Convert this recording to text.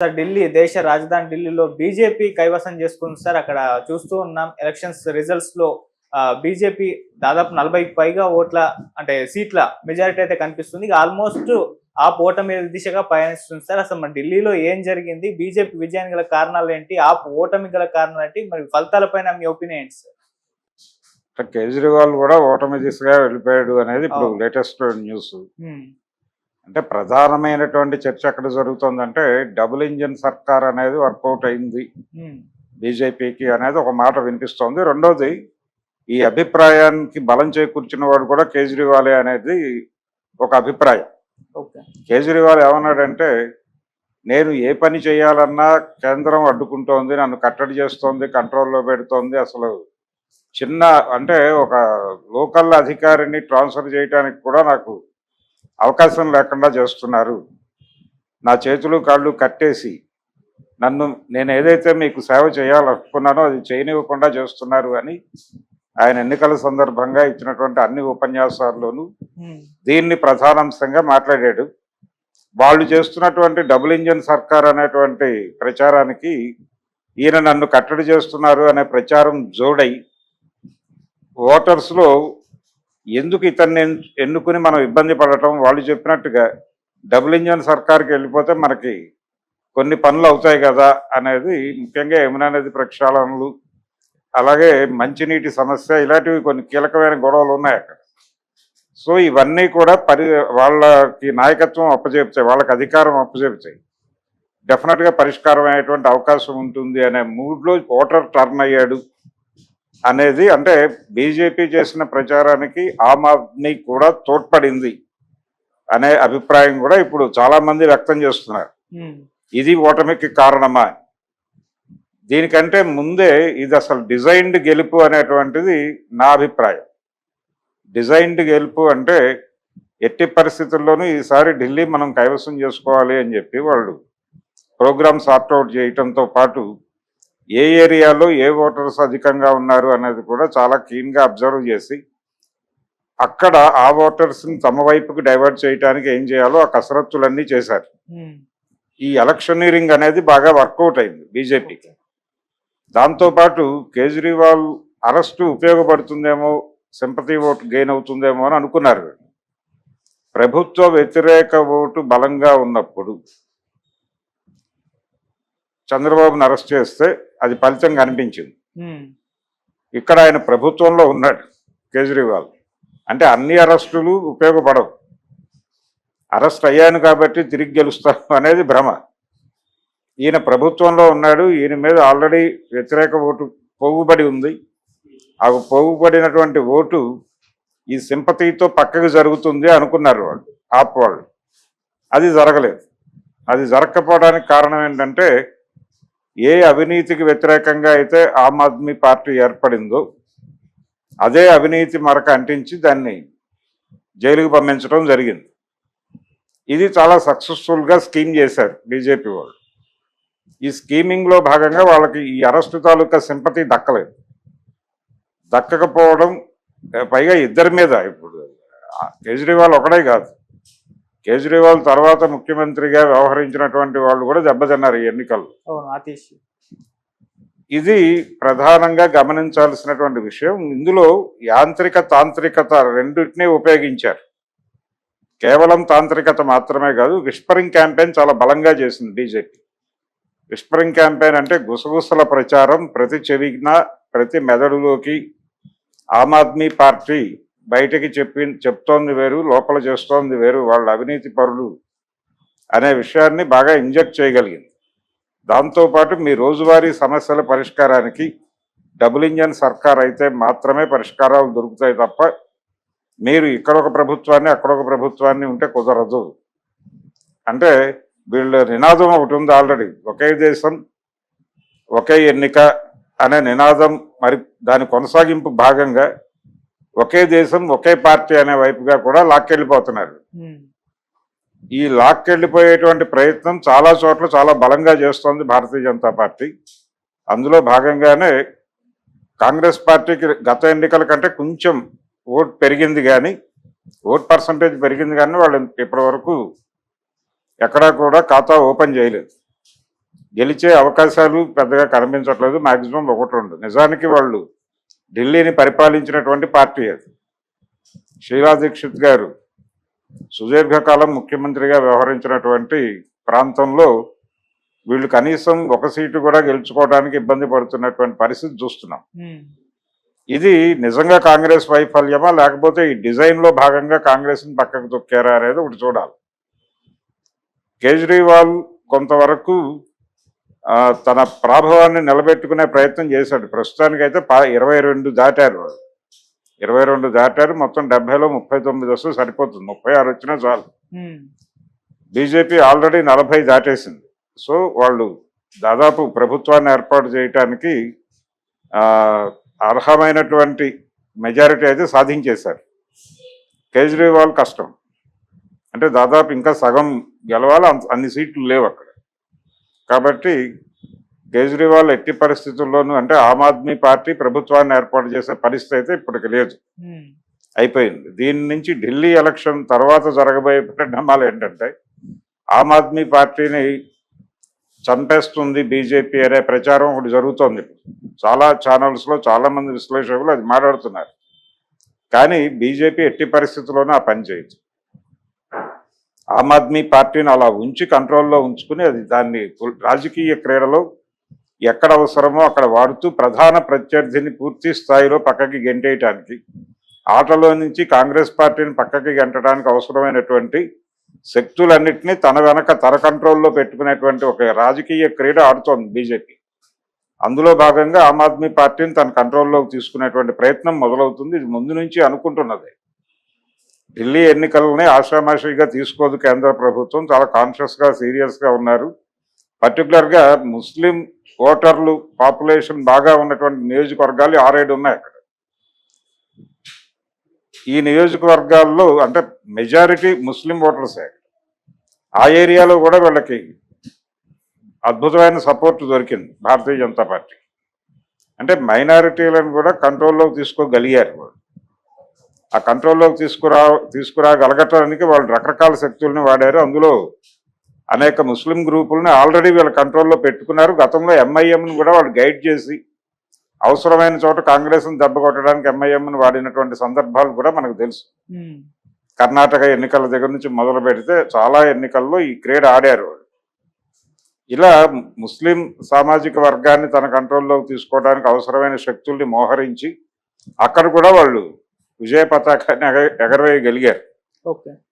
Sir Delhi దేశ రాజధాని ఢిల్లీలో బీజేపీ కైవసం చేసుకుంది సార్. అక్కడ చూస్తూ ఉన్నాం. ఎలక్షన్స్ రిజల్ట్స్లో బీజేపీ దాదాపు నలభై పైగా ఓట్ల అంటే సీట్ల మెజారిటీ అయితే కనిపిస్తుంది. ఆల్మోస్ట్ ఆ ఓటమి దిశగా పయనిస్తుంది సార్. అసలు మన ఢిల్లీలో ఏం జరిగింది? బీజేపీ విజయానికి గల కారణాలు ఏంటి? ఆ ఓటమి గల కారణాలు ఏంటి? మరి ఫలితాలపైన మీ ఒపీనియన్ ఏంటి సార్? కేజ్రీవాల్ కూడా ఓటమి దిశగా వెళ్ళిపోయాడు అనేది ఇప్పుడు. Latest news. అంటే ప్రధానమైనటువంటి చర్చ ఎక్కడ జరుగుతుందంటే డబుల్ ఇంజిన్ సర్కార్ అనేది వర్కౌట్ అయింది. హ్మ్. బీజేపీకి అనేది ఒక మాట వినిపిస్తోంది. రెండోది ఈ అభిప్రాయానికి బలం చేకూర్చిన వాడు కూడా కేజ్రీవాలే అనేది ఒక అభిప్రాయం. ఓకే. కేజ్రీవాల్ ఏమన్నాడంటే నేను ఏ పని చేయాలన్నా కేంద్రం అడ్డుకుంటోంది నన్ను కట్టడి చేస్తోంది కంట్రోల్లో పెడుతోంది అసలు చిన్న అంటే ఒక లోకల్ అధికారిని ట్రాన్స్ఫర్ చేయడానికి కూడా నాకు అవకాశం లేకుండా చేస్తున్నారు నా చేతులు కాళ్ళు కట్టేసి నన్ను నేను ఏదైతే మీకు సేవ చేయాలనుకున్నానో అది చేయనివ్వకుండా చేస్తున్నారు అని ఆయన ఎన్నికల సందర్భంగా ఇచ్చినటువంటి అన్ని ఉపన్యాసాల్లోనూ. దీన్ని ప్రధానాంశంగా మాట్లాడాడు వాళ్ళు చేస్తున్నటువంటి డబుల్ ఇంజన్ సర్కార్ అనేటువంటి ప్రచారానికి ఈయన నన్ను కట్టడి చేస్తున్నారు అనే ప్రచారం జోడై ఓటర్స్లో ఎందుకు ఇతన్ని ఎన్- ఎన్నుకుని మనం ఇబ్బంది పడటం? వాళ్ళు చెప్పినట్టుగా డబుల్ ఇంజన్ సర్కార్కి వెళ్ళిపోతే మనకి కొన్ని పనులు అవుతాయి కదా అనేది ముఖ్యంగా యమునా నది ప్రక్షాళనలు అలాగే మంచినీటి సమస్య ఇలాంటివి కొన్ని కీలకమైన గొడవలు ఉన్నాయి అక్కడ. సో ఇవన్నీ కూడా పరి వాళ్ళకి నాయకత్వం అప్పచెప్తాయి వాళ్ళకి అధికారం అప్పచెప్తాయి డెఫినెట్గా పరిష్కారం అయ్యేటువంటి అవకాశం ఉంటుంది అనే మూడ్లో ఓటర్ టర్న్ అయ్యాడు. అనేది అంటే బీజేపీ చేసిన ప్రచారానికి ఆమ్ ఆద్మీ కూడా తోడ్పడింది అనే అభిప్రాయం కూడా ఇప్పుడు చాలా మంది వ్యక్తం చేస్తున్నారు. హ్మ్. ఇది ఓటమికి కారణమా? దీనికంటే ముందే ఇది అసలు డిజైన్డ్ గెలుపు అనేటువంటిది నా అభిప్రాయం. డిజైన్డ్ గెలుపు అంటే ఎట్టి పరిస్థితుల్లోనూ ఈసారి ఢిల్లీ మనం కైవసం చేసుకోవాలి అని చెప్పి వాళ్ళు ప్రోగ్రామ్ సార్ట్అవుట్ చేయటంతో పాటు ఏ ఏరియాలో ఏ ఓటర్స్ అధికంగా ఉన్నారు అనేది కూడా చాలా క్లీన్గా అబ్జర్వ్ చేసి అక్కడ ఆ ఓటర్స్ని తమ వైపుకి డైవర్ట్ చేయడానికి ఏం చేయాలో ఆ కసరత్తులన్నీ చేశారు హ్మ్. ఈ ఎలక్షనీరింగ్ అనేది బాగా వర్కౌట్ అయింది బీజేపీకి దాంతోపాటు కేజ్రీవాల్ అరెస్టు ఉపయోగపడుతుందేమో సింపతి ఓటు గెయిన్ అవుతుందేమో అని అనుకున్నారు. ప్రభుత్వ వ్యతిరేక ఓటు బలంగా ఉన్నప్పుడు చంద్రబాబును అరెస్ట్ చేస్తే అది ఫలితం కనిపించింది. ఇక్కడ ఆయన ప్రభుత్వంలో ఉన్నాడు కేజ్రీవాల్. అంటే అన్ని అరెస్టులు ఉపయోగపడవు. అరెస్ట్ అయ్యాను కాబట్టి తిరిగి గెలుస్తాను అనేది భ్రమ. ఈయన ప్రభుత్వంలో ఉన్నాడు ఈయన మీద ఆల్రెడీ వ్యతిరేక ఓటు పోగుబడి ఉంది. ఆ పోగుబడినటువంటి ఓటు ఈ సింపతితో పక్కకు జరుగుతుంది అనుకున్నారు వాళ్ళు ఆప్ వాళ్ళు. అది జరగలేదు. అది జరగకపోవడానికి కారణం ఏంటంటే ఏ అవినీతికి వ్యతిరేకంగా అయితే ఆమ్ ఆద్మీ పార్టీ ఏర్పడిందో అదే అవినీతి మరక అంటించి దాన్ని జైలుకు పంపించడం జరిగింది. ఇది చాలా సక్సెస్ఫుల్గా స్కీమ్ చేశారు బీజేపీ వాళ్ళు. ఈ స్కీమింగ్లో భాగంగా వాళ్ళకి ఈ అరెస్టు తాలూకా సింపతి దక్కలేదు. దక్కకపోవడం పైగా ఇద్దరి మీద ఇప్పుడు కేజ్రీవాల్ ఒకడే కాదు. కేజ్రీవాల్ తర్వాత ముఖ్యమంత్రిగా వ్యవహరించినటువంటి వాళ్ళు కూడా దెబ్బతిన్నారు ఈ ఎన్నికల్లో. ఇది ప్రధానంగా గమనించాల్సినటువంటి విషయం. ఇందులో యాంత్రిక తాంత్రికత రెండింటినీ ఉపయోగించారు. కేవలం తాంత్రికత మాత్రమే కాదు విస్పరింగ్ క్యాంపెయిన్ చాలా బలంగా చేసింది బీజేపీ. విస్పరింగ్ క్యాంపెయిన్ అంటే గుసగుసల ప్రచారం ప్రతి చెవిన ప్రతి మెదడులోకి ఆమ్ ఆద్మీ పార్టీ బయటికి చెప్పి చెప్తోంది వేరు లోపల చేస్తోంది వేరు వాళ్ళ అవినీతి పరులు అనే విషయాన్ని బాగా ఇంజెక్ట్ చేయగలిగింది. దాంతోపాటు మీ రోజువారీ సమస్యల పరిష్కారానికి డబుల్ ఇంజన్ సర్కార్ అయితే మాత్రమే పరిష్కారాలు దొరుకుతాయి తప్ప మీరు ఇక్కడ ఒక ప్రభుత్వాన్ని అక్కడ ఒక ప్రభుత్వాన్ని ఉంటే కుదరదు. అంటే వీళ్ళ నినాదం ఒకటి ఉంది ఆల్రెడీ ఒకే దేశం ఒకే ఎన్నిక అనే నినాదం మరి దాని కొనసాగింపు భాగంగా ఒకే దేశం ఒకే పార్టీ అనే వైపుగా కూడా లాక్కెళ్ళిపోతున్నారు. ఈ లాక్కెళ్ళిపోయేటువంటి ప్రయత్నం చాలా చోట్ల చాలా బలంగా చేస్తోంది భారతీయ జనతా పార్టీ. అందులో భాగంగానే కాంగ్రెస్ పార్టీకి గత ఎన్నికల కంటే కొంచెం ఓట్ పెరిగింది కానీ ఓట్ పర్సంటేజ్ పెరిగింది కానీ వాళ్ళు ఇప్పటి వరకు ఎక్కడా కూడా ఖాతా ఓపెన్ చేయలేదు. గెలిచే అవకాశాలు పెద్దగా కనిపించట్లేదు మాక్సిమం ఒకటి రెండు. నిజానికి వాళ్ళు ఢిల్లీని పరిపాలించినటువంటి పార్టీ అది. షీలా దీక్షిత్ గారు సుదీర్ఘకాలం ముఖ్యమంత్రిగా వ్యవహరించినటువంటి ప్రాంతంలో వీళ్ళు కనీసం ఒక సీటు కూడా గెలుచుకోవడానికి ఇబ్బంది పడుతున్నటువంటి పరిస్థితి చూస్తున్నాం. ఇది నిజంగా కాంగ్రెస్ వైఫల్యమా? లేకపోతే ఈ డిజైన్లో భాగంగా కాంగ్రెస్ని పక్కకు తొక్కారా అనేది ఒకటి చూడాలి. కేజ్రీవాల్ కొంతవరకు తన ప్రాభవాన్ని నిలబెట్టుకునే ప్రయత్నం చేశాడు. ప్రస్తుతానికైతే పా ఇరవై రెండు దాటారు. ఇరవై రెండు దాటారు మొత్తం డెబ్బైలో ముప్పై తొమ్మిది వస్తే సరిపోతుంది. ముప్పై ఆరు వచ్చినా చాలు. బీజేపీ ఆల్రెడీ నలభై దాటేసింది. సో వాళ్ళు దాదాపు ప్రభుత్వాన్ని ఏర్పాటు చేయటానికి అర్హమైనటువంటి మెజారిటీ అయితే సాధించేశారు. కేజ్రీవాల్ కష్టం. అంటే దాదాపు ఇంకా సగం గెలవాలి అన్ని సీట్లు లేవు అక్కడ. కాబట్టి కేజ్రీవాల్ ఎట్టి పరిస్థితుల్లోనూ అంటే ఆమ్ ఆద్మీ పార్టీ ప్రభుత్వాన్ని ఏర్పాటు చేసే పరిస్థితి అయితే ఇప్పటికి లేదు. అయిపోయింది. దీని నుంచి ఢిల్లీ ఎలక్షన్ తర్వాత జరగబోయే పరిణామాలు ఏంటంటే ఆమ్ ఆద్మీ పార్టీని చంపేస్తుంది బీజేపీ అనే ప్రచారం ఒకటి జరుగుతోంది. చాలా ఛానల్స్లో చాలా మంది విశ్లేషకులు అది మాట్లాడుతున్నారు. కానీ బీజేపీ ఎట్టి పరిస్థితుల్లోనూ ఆ పని చేయదు. ఆమ్ ఆద్మీ పార్టీని అలా ఉంచి కంట్రోల్లో ఉంచుకుని అది దాన్ని రాజకీయ క్రీడలో ఎక్కడ అవసరమో అక్కడ వాడుతూ ప్రధాన ప్రత్యర్థిని పూర్తి స్థాయిలో పక్కకి గెంటేయటానికి ఆటలో నుంచి కాంగ్రెస్ పార్టీని పక్కకి గెంటడానికి అవసరమైనటువంటి శక్తులన్నింటినీ తన వెనక తన కంట్రోల్లో పెట్టుకునేటువంటి ఒక రాజకీయ క్రీడ ఆడుతోంది బీజేపీ. అందులో భాగంగా ఆమ్ ఆద్మీ పార్టీని తన కంట్రోల్లోకి తీసుకునేటువంటి ప్రయత్నం మొదలవుతుంది. ఇది ముందు నుంచి అనుకుంటున్నది. ఢిల్లీ ఎన్నికలని ఆషామాషిగా తీసుకోదు కేంద్ర ప్రభుత్వం. చాలా కాన్షియస్గా సీరియస్గా ఉన్నారు. పర్టికులర్గా ముస్లిం ఓటర్లు పాపులేషన్ బాగా ఉన్నటువంటి నియోజకవర్గాలు ఆరేడు ఉన్నాయి అక్కడ. ఈ నియోజకవర్గాల్లో అంటే మెజారిటీ ముస్లిం ఓటర్సే ఆ ఏరియాలో కూడా వీళ్ళకి అద్భుతమైన సపోర్ట్ దొరికింది. భారతీయ జనతా పార్టీ అంటే మైనారిటీలను కూడా కంట్రోల్లోకి తీసుకోగలిగారు వాళ్ళు. ఆ కంట్రోల్లోకి తీసుకురా తీసుకురాగలగటానికి వాళ్ళు రకరకాల శక్తుల్ని వాడారు. అందులో అనేక ముస్లిం గ్రూపుల్ని ఆల్రెడీ వీళ్ళ కంట్రోల్లో పెట్టుకున్నారు. గతంలో ఎంఐఎంని కూడా వాళ్ళు గైడ్ చేసి అవసరమైన చోట కాంగ్రెస్ని దెబ్బ కొట్టడానికి ఎంఐఎంని వాడినటువంటి సందర్భాలు కూడా మనకు తెలుసు. కర్ణాటక ఎన్నికల దగ్గర నుంచి మొదలు పెడితే చాలా ఎన్నికల్లో ఈ క్రీడ ఆడారు ఇలా ముస్లిం సామాజిక వర్గాన్ని తన కంట్రోల్లోకి తీసుకోవడానికి అవసరమైన శక్తుల్ని మోహరించి అక్కడ కూడా వాళ్ళు విజయ పతాకాన్ని ఎగ ఎగరవేయగలిగారు ఓకే